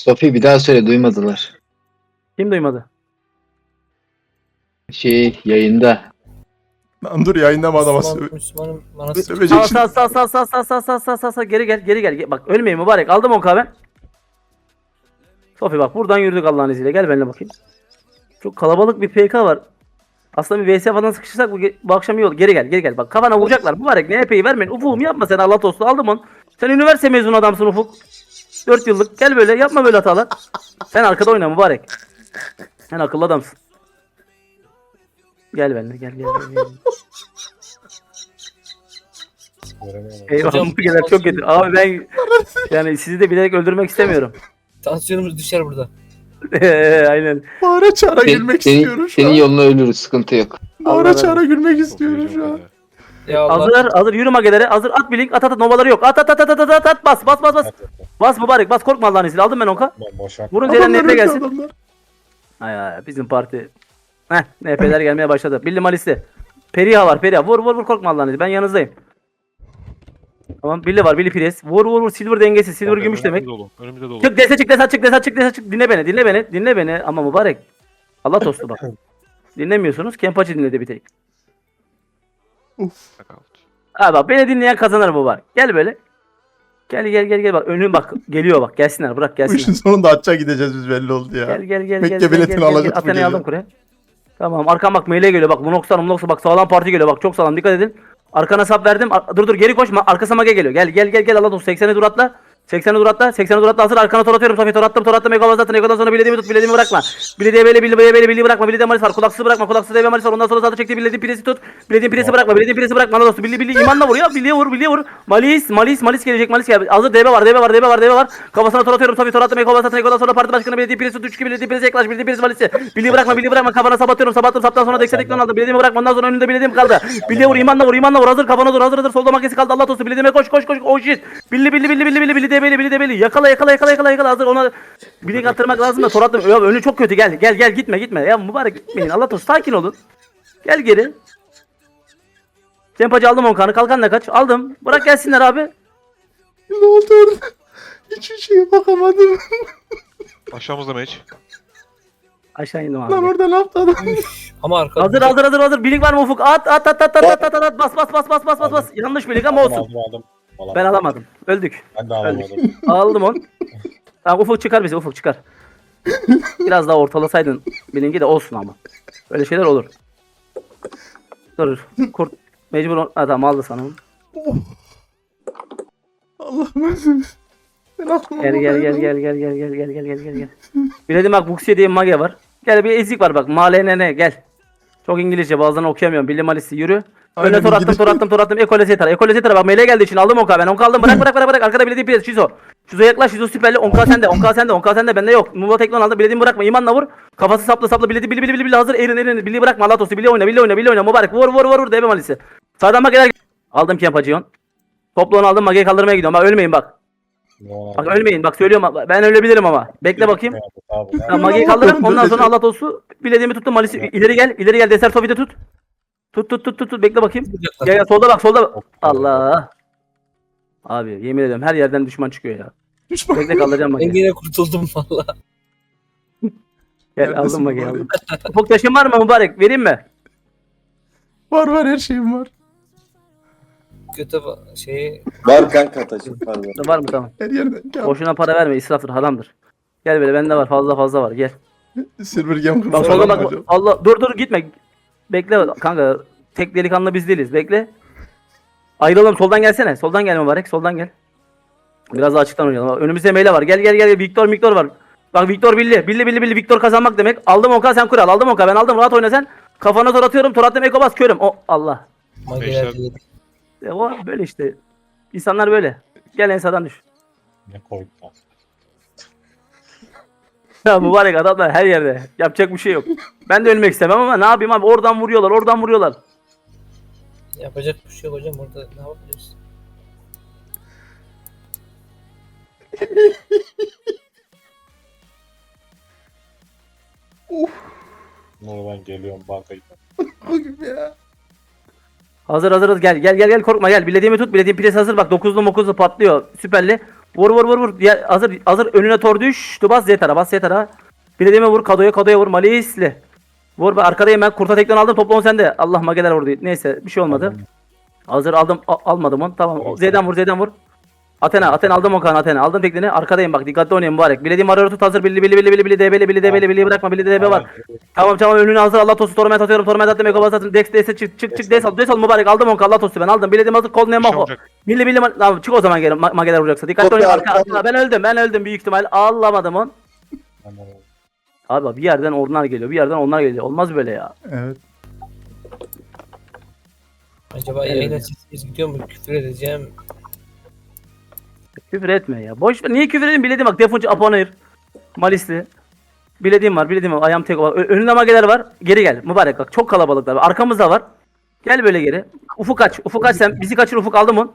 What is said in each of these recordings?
Sofi bir daha söyle duymadılar. Kim duymadı? Şey yayında. Lan dur yayında mı adama Müslüman, söyle. Müslümanım bana sağ sağ sağ sağ sağ sağ sağ sağ sağ geri gel geri gel. Ge- Bak ölmeyin mübarek. Aldım 10 ben. Sofi bak buradan yürüdük Allah'ın izniyle. Gel benimle bakayım. Çok kalabalık bir PK var. Aslında bir VS falan sıkıştırsak bu, ge- bu akşam iyi olur. Geri gel geri gel. Bak kafana vuracaklar. Mübarek ne epey vermeyin. Ufuk'um yapma sen Allah dostu aldım onu. Sen üniversite mezunu adamsın Ufuk. 4 yıllık. Gel böyle yapma böyle hatalar. Sen arkada oyna mübarek. Sen akıllı adamsın. Gel benimle gel gel. gel, gel. Eyvah Hocam- bu gelen çok kötü. Abi ben yani sizi de bilerek öldürmek istemiyorum. Tansiyonumuz düşer burada. Aynen. Bağıra çağıra Sen- gülmek senin, istiyorum şu senin an. yoluna ölürüz sıkıntı yok. Bağıra çağıra gülmek istiyorum şu an. Ya Allah. Hazır hazır yürü magelere. Hazır at bir link at at at, novaları yok. At at at at at at at at bas bas bas bas. Bas mübarek bas korkma Allah'ın izniyle. Aldım ben onka. Vurun Ceylan Adamlar NP gelsin. adamlar. Ay ay bizim parti. Heh NP'ler gelmeye başladı. Billy Malis'te. Periha var Periha. Vur vur vur korkma Allah'ın izniyle. Ben yanınızdayım. Tamam Billy var Billy Pires. Vur vur vur Silver dengesi. Silver Önümüzde gümüş demek. dolu. Önümüzde dolu. Çık dese çık dese çık dese çık dese çık. Dinle beni dinle beni dinle beni. Ama mübarek. Allah dostu bak. Dinlemiyorsunuz. Kempaçı dinledi bir tek. Knockout. Ha bak beni dinleyen kazanır bu var. Gel böyle. Gel gel gel gel bak önüm bak geliyor bak gelsinler bırak Bu işin gelsinler. sonunda açığa gideceğiz biz belli oldu ya. Gel gel gel Mekke gel biletini gel alacak aldım kuraya. Tamam arkam bak maile geliyor bak Lunox'tan Lunox'a bak sağlam parti geliyor bak çok sağlam dikkat edin. Arkana sap verdim. Ar- dur dur geri koşma. Arkası mage geliyor. Gel gel gel gel Allah dostu 80'e dur atla. 80'e dur atla. 80'e dur atla hazır. Arkana tor atıyorum. Sofi tor attım. Tor attım. Ego zaten. Ego'dan sonra bilediğimi tut. Bilediğimi bırakma. Bilediği böyle bilediği böyle bilediği bırakma. Bilediği malis var. Kulaksız bırakma. Kulaksız deve malis var. Ondan sonra zaten çekti. Bilediği piresi tut. Bilediğin piresi bırakma. Bilediğin piresi bırakma. Allah dostu. Billi billi imanla vur ya. Billiye vur. Billiye vur. Malis. Malis. Malis gelecek. Malis gel. Hazır deve var. Deve var. Deve var. Deve var. Kafasına tor atıyorum. Sofi tor attım. Ego zaten. Ego'dan sonra parti başkanı bilediği piresi tut. 3 bilediği piresi yaklaş. Bilediği piresi malisi. Billiyi bırakma. Billiyi bırakma. Kafana sabatıyorum. Sabattım. Saptan sonra dekse dekten aldım. Bilediğimi bırakma. Ondan sonra önünde bilediğim kaldı. Billiye vur. imanla vur. imanla vur. Hazır kafana dur. Hazır hazır. Solda makesi kaldı. Allah dostu. Bilediğime koş koş koş. Oh shit. Billi billi billi billi billi billi debeli billi debeli. Yakala yakala yakala yakala yakala. Hazır ona bilek attırmak lazım da tor attım. Ya önü çok kötü. Gel gel gel gitme gitme. Ya mübarek gitmeyin. Allah dostu sakin olun. Gel geri. Tempacı aldım Onkan'ı. Kalkanla kaç. Aldım. Bırak gelsinler abi. Ne oldu orada? Hiçbir şeye bakamadım. Aşağımızda mage. Aşağı indim Lan abi. orada ne yaptı adam? Ama arkada. Hazır hazır hazır hazır. Bilik var mı Ufuk? At at at at at at at at. Bas bas bas bas bas bas bas. Yanlış bilik ama olsun. Aldım aldım. Aldım. Ben alamadım. Öldük. Ben de alamadım. Aldım onu. Tamam Ufuk çıkar bizi Ufuk çıkar. Biraz daha ortalasaydın bilingi de olsun ama. Öyle şeyler olur. Dur. Kurt mecbur on- tamam aldı sana onu. Allah'ım. Ben aklıma Gel gel gel gel gel gel gel gel gel gel gel gel. Biledim bak Buxiye diye bir mage var. Gel bir ezik var bak. Malenene gel. Çok İngilizce bazen okuyamıyorum. Bilim Alice'i yürü. Öne tor attım tor attım tor attım. Ekole setara. Ekole setara bak meleğe geldiği için aldım onka ben. Onka aldım bırak bırak bırak bırak. Arkada bilediğim piyes. Şizo. Şizo yaklaş. Şizo süperli. Onka sende. Onka sende. Onka sende. Bende yok. Muva teknon aldım. Bilediğimi bırakma. İmanla vur. Kafası sapla sapla. Biledi bili bili bili bili hazır. Erin erin. Bili bırakma. Allah tostu. Bili oyna. Bili oyna. Bili oyna. Mübarek. Vur vur vur vur. Debe Alice'i. Sağdan bak gel. Aldım Kiyapaciyon. Toplu aldım. Mage'yi kaldırmaya gidiyorum. Bak ölmeyin bak. Bak ölmeyin. Bak söylüyorum. Ben ölebilirim ama. Bekle bakayım. Tamam Mage'yi kaldırın. Ondan sonra Allah tostu. Bilediğimi tuttum. Malisi ileri gel. ileri gel. Deser Sofi'de tut. Tut tut tut tut. tut. Bekle bakayım. Gel gel solda bak solda. bak. Allah. Abi yemin ediyorum her yerden düşman çıkıyor ya. Düşman. Bekle kaldıracağım Ben Mage'yi. yine kurtuldum valla. Gel aldım Mage'yi mübarek? aldım. Ufuk taşın var mı mübarek? Vereyim mi? Var var her şeyim var. Kötü ba- şey Var kanka taşım var. var. Mı tamam. Her yerden. Gel. Boşuna para verme israftır haramdır. Gel böyle bende var fazla fazla var gel. Silver Game Bak solda var bak hocam. Allah dur dur gitme. Bekle kanka. Tek delikanlı biz değiliz. Bekle. Ayrılalım soldan gelsene. Soldan gel mübarek. Soldan gel. Biraz daha açıktan oynayalım. Önümüzde meyle var. Gel gel gel. Victor Victor var. Bak Victor billi. Billi billi billi. Victor kazanmak demek. Aldım Oka sen kural. Aldım Oka. Ben aldım. Rahat oyna sen. Kafana tor atıyorum. Tor attım. Eko bas. Körüm. O Allah. Beşler-. E, o böyle işte. İnsanlar böyle. Gel en sağdan düş. Ne koydun? Ya mübarek adamlar her yerde. Yapacak bir şey yok. Ben de ölmek istemem ama ne yapayım abi. Oradan vuruyorlar. Oradan vuruyorlar. Yapacak bir şey yok hocam orada ne yapabiliriz? Nuri ben geliyorum bankayı. Bugün ya. Hazır hazır hazır. gel gel gel gel korkma gel bilediğimi tut bilediğim pres hazır bak 9'lu 9'lu patlıyor süperli Vur vur vur vur. Diğer, hazır hazır önüne tor düştü. Bas Zetara bas Zetara. Bilediğime vur Kado'ya Kado'ya vur Malisli. Vur ben arkadayım ben. Kurta tekten aldım. Topla on sende. Allah mageler vurdu. Neyse bir şey olmadı. Hazır aldım a- almadım onu. Tamam. Tamam. Z'den vur Z'den vur. Athena Athena aldım o kan Athena. Aldım tekniğini. Arkadayım bak. Dikkatli oynayın mübarek. Bilediğim arıyor tut hazır. Billi billi billi billi billi DB'li billi DB'li billi bırakma. Billi DB var. Tamam tamam önüne hazır. Allah tostu torment atıyorum. Torment attım. Eko basatım. Dex Dex'e çık çık çık. Dex al. Dex al mübarek. Aldım onu. Allah tostu ben aldım. Bilediğim hazır. Kol ne şey maho. milli ma- Tamam, çık o zaman geri ma- mageler vuracaksa. Dikkatli oynayın. Arka. Ben öldüm. Ben öldüm büyük ihtimal. Ağlamadım. Anladım. Abi bir yerden onlar geliyor. Bir yerden onlar geliyor. Olmaz böyle ya. Evet. Acaba yayına sesimiz gidiyor mu? Küfür edeceğim. Küfür etme ya. Boş ver. Niye küfür edeyim? Bilediğim bak. Defuncu Aponair. Malisli. Bilediğim var. Bilediğim var. Ayağım tek var. Ö- önünde mageler var. Geri gel. Mübarek bak. Çok kalabalıklar. Arkamızda var. Gel böyle geri. Ufuk kaç. Ufuk kaç sen. Bizi kaçır Ufuk aldım onu.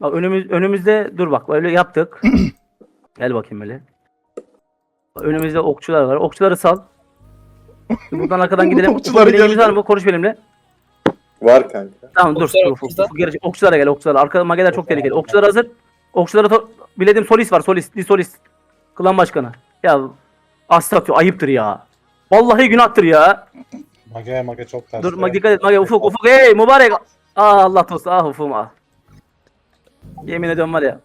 Bak önümüz, önümüzde dur bak. Böyle yaptık. gel bakayım böyle. Önümüzde okçular var. Okçuları sal. Buradan arkadan gidelim. Bileğimiz geldi. var mı? Konuş benimle. Var kanka. Tamam dur. Okçular dur, geri- okçulara gel okçulara. Arkada mageler çok tehlikeli. Okçular hazır. Okçulara to- bilediğim solis var solis. Bir solis. Klan başkanı. Ya aslı atıyor ayıptır ya. Vallahi günahtır ya. Mage mage çok ters. Dur ma- dikkat et Mage ufuk ufuk hey mübarek. Aa Allah tostu ah ufum ah. Yemin ediyorum var ya.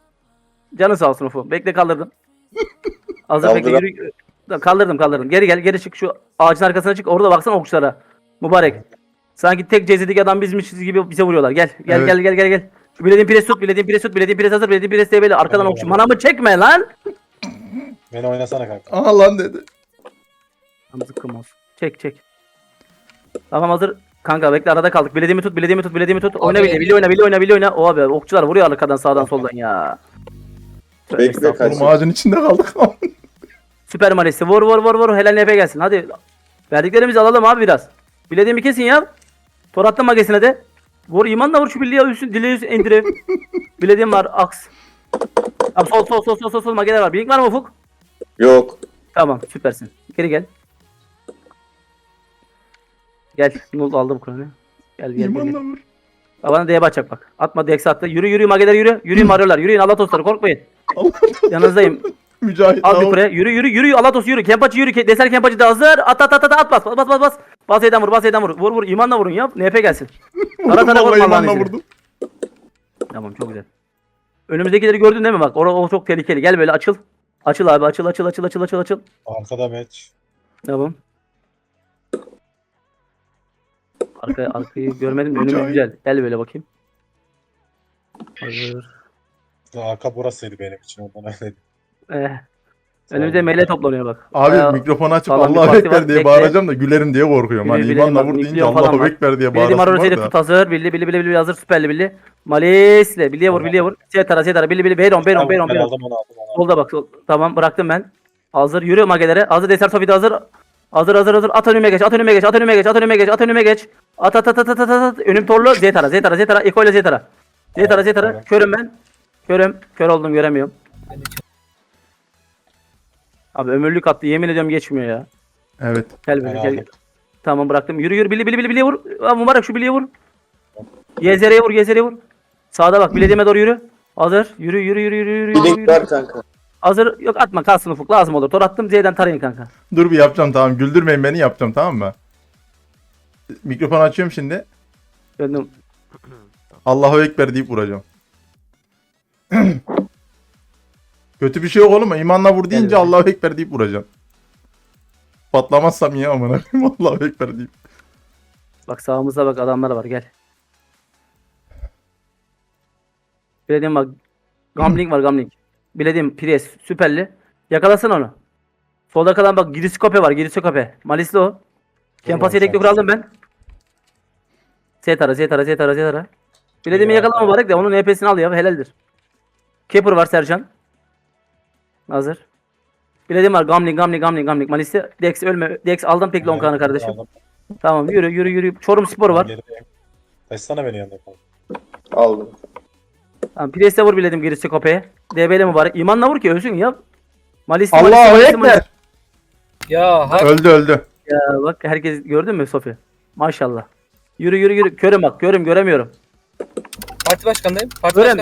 Canı sağ olsun ufum. Bekle kaldırdım. Hazır bekle Kaldıram- yürü. Kaldırdım kaldırdım. Geri gel geri çık şu ağacın arkasına çık. Orada baksana okçulara. Mübarek. Sanki tek cezedik adam bizmişiz gibi bize vuruyorlar. Gel gel Evet. gel gel gel gel. Şu bilediğin pres tut, bilediğin pres tut, bilediğin pres hazır, bilediğin pres DB'li. Arkadan okçu. Manamı çekme lan. Beni oynasana kanka. Aha lan dedi. Tam zıkkım olsun. Çek çek. Tamam hazır. Kanka bekle arada kaldık. Bilediğimi tut, bilediğimi tut, bilediğimi tut. Oyna Abi- bile, bile oyna, bile oyna, bile oyna. O abi okçular vuruyor arkadan sağdan soldan ya. Tövbe Bekle, estağfurullah. kaç- Oğlum ağacın içinde kaldık. Süper malisi. Vur vur vur vur. Helal NP gelsin. Hadi. Verdiklerimizi alalım abi biraz. Bilediğimi kesin ya. Tor attım magesine de. Vur imanla vur şu birliğe üstün dile üstün indirim. Bilediğim var. Aks. Abi sol sol sol sol sol sol mageler var. Bilink var mı Ufuk? Yok. Tamam süpersin. Geri gel. Gel. Nul aldım Kur'an'ı. Gel gel gel. gel. İmanla vur. Bak Bana D'ye bakacak bak. Atma D'ye attı. Yürü yürü mageler yürü. Yürüyün arıyorlar. Yürüyün Allah dostları korkmayın. Yanınızdayım. Mücahit. Al bir buraya. Yürü yürü yürü. Allah dostu yürü. Kempaçı yürü. Deser kempaçı da hazır. At at at at at bas bas bas bas. Bas E'den vur bas E'den vur. Vur vur imanla vurun ya. NP gelsin. Tara tara vurma Allah'ın izniyle. vurdum. Tamam çok güzel. Önümüzdekileri gördün değil mi bak? Orada o çok tehlikeli. Gel böyle açıl. Açıl abi açıl açıl açıl açıl açıl açıl. Arkada meç. Tamam. Arka, arkayı görmedim de önümüz güzel. Gel böyle bakayım. Hazır. Arka burasıydı benim için ondan öyle. Eh. Önümüzde mele toplanıyor bak. Abi Bayağı- mikrofonu açıp sağlam bir Allahu parti var. diye Bekle. bağıracağım da gülerim diye korkuyorum. Bili- Hani bili- imanla bili- vur deyince Allahu var. Ekber diye Bildiğim bağırasım Arora var seni da. tut hazır. Billi billi billi hazır süperli billi. Malisle billiye vur billiye vur. Setara setara billi billi beyron beyron beyron beyron. aldım onu aldım onu aldım. Solda bak sol. Tamam bıraktım ben. Hazır yürü magelere. Hazır Deser Sofi de hazır. Hazır hazır hazır. At önüme geç. At önüme geç. At önüme geç. At önüme geç. At önüme geç. At at at at at at. at. Önüm torlu. Zetara Zetara Zetara. Eko ile Zetara. Zetara Zetara. Evet. Körüm ben. Körüm. Kör oldum göremiyorum. Abi ömürlük attı. Yemin ediyorum geçmiyor ya. Evet. Gel böyle gel. Tamam bıraktım. Yürü yürü. Bili bili bili bili vur. Aa, mübarek şu biliye vur. Gezereye vur. Gezereye vur. Sağda bak. Bilediğime doğru yürü. Hazır. Yürü yürü yürü yürü yürü. yürü, yürü. kanka. Hazır. Yok atma kalsın ufuk. Lazım olur. Tor attım. Z'den tarayın kanka. Dur bir yapacağım tamam. Güldürmeyin beni yapacağım tamam mı? Mikrofonu açıyorum şimdi. Döndüm. Allahu Ekber deyip vuracağım. Kötü bir şey yok oğlum. İmanla vur deyince Gel. Allahu Ekber deyip vuracağım. Patlamazsam ya amına koyayım. Allahu Ekber deyip. Bak sağımızda bak adamlar var. Gel. Bilediğim bak. Gambling var Gambling. Bilediğim Pires. Süperli. Yakalasın onu. Solda kalan bak Giriskope var. Giriskope. Malisli o. Kempası yedekli kuraldım ben. Zetara, Zetara, Zetara, Zetara. Bilediğimi İyi yakalama mübarek de onun NP'sini al ya helaldir. Keeper var Sercan. Hazır. Bilediğim var Gamling, Gamling, Gamling, Gamling. Malisi. Dex ölme. Dex aldım tek long kanı kardeşim. Aldım. Tamam yürü yürü yürü. Çorum Spor var. Gerideyim. Taşsana beni yanına kanka. Aldım. Tamam Priest'e vur biledim gerisi kopeye. DB'le mübarek. İmanla vur ki ölsün ya. Malis Allahu Malis, Malis, Ekber. Malis. Ya hak. Öldü öldü. Ya bak herkes gördün mü Sofi? Maşallah. Yürü yürü yürü. Körüm bak. Körüm göremiyorum. Parti başkanındayım. Parti Görem.